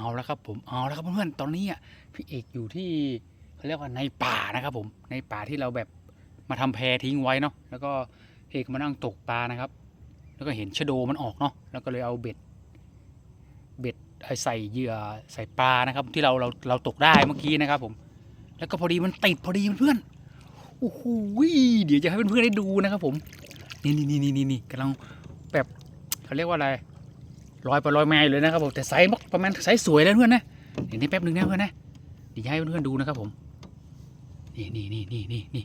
เอาแล้วครับผมเอาแล้วครับเพื่อนๆตอนนี้พี่เอกอยู่ที่เขาเรียกว่าในป่านะครับผมในป่าที่เราแบบมาทำแพทิ้งไว้เนาะแล้วก็เอกมานั่งตกปลานะครับ แล้วก็เห็นชะโดมันออกเนาะแล้วก็เลยเอาเบ็ดเบ็ดใส่เหยื่อใส่ปลานะครับ ที่เราเราเราตกได้เมื่อกี้นะครับ ผม แล้วก็พอดีมันติดพอดีเพื่อนโอ้โหเดี๋ยวจะให้เพื่อนๆได้ดูนะครับ ผมนี่นี่นี่นี่นี่กำลังแบบเขาเรียกว่าอะไร ลอยไปลอยมาอยู่เลยนะครับผมแต่ไซส์ประมาณไซส์สวยแล้วเพื่อนนะเดี๋ยวนี้แป๊บหนึ่งนะเพื่อนนะเดี๋ยวให้เพื่อนๆดูนะครับผมนี่นี่นี่นี่นี่นี่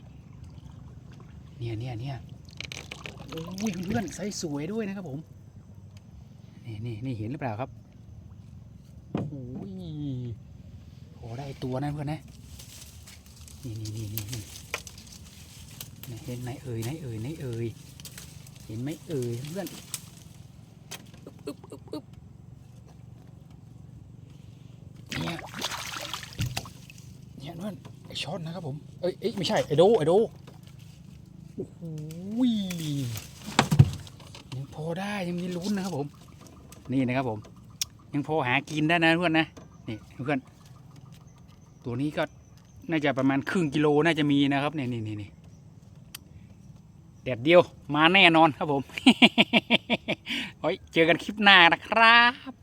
เนี่ยเนี่ยเนี่ยโอ้ยเพื่อนๆไซส์สวยด้วยนะครับผมนี่นี่นี่เห็นหรือเปล่าครับโอ้ยโอ้ได้ตัวนะเพื่อนนะนี่นี่นี่นี่นี่นี่เห็นไหนเอ่ยไหนเอ่ยไหนเอ่ยเห็นไหมเอ่ยเพื่อนอึ๊บอึ๊บอึ๊บ เนี่ยเนี่ยเพื่อนไอช็อตนะครับผมเอ้ยเอ้ยไม่ใช่ไอโดไอโดโอ้โหยังพอได้ยังมีลุ้นนะครับผม นี่นะครับผม ยังพอหากินได้นะเพื่อนนะนี่เพื่อน ตัวนี้ก็น่าจะประมาณครึ่งกิโลน่าจะมีนะครับนี่นี่นี่นี่แดดเดียวมาแน่นอนครับผมไว้ยเจอกันคลิปหน้านะครับ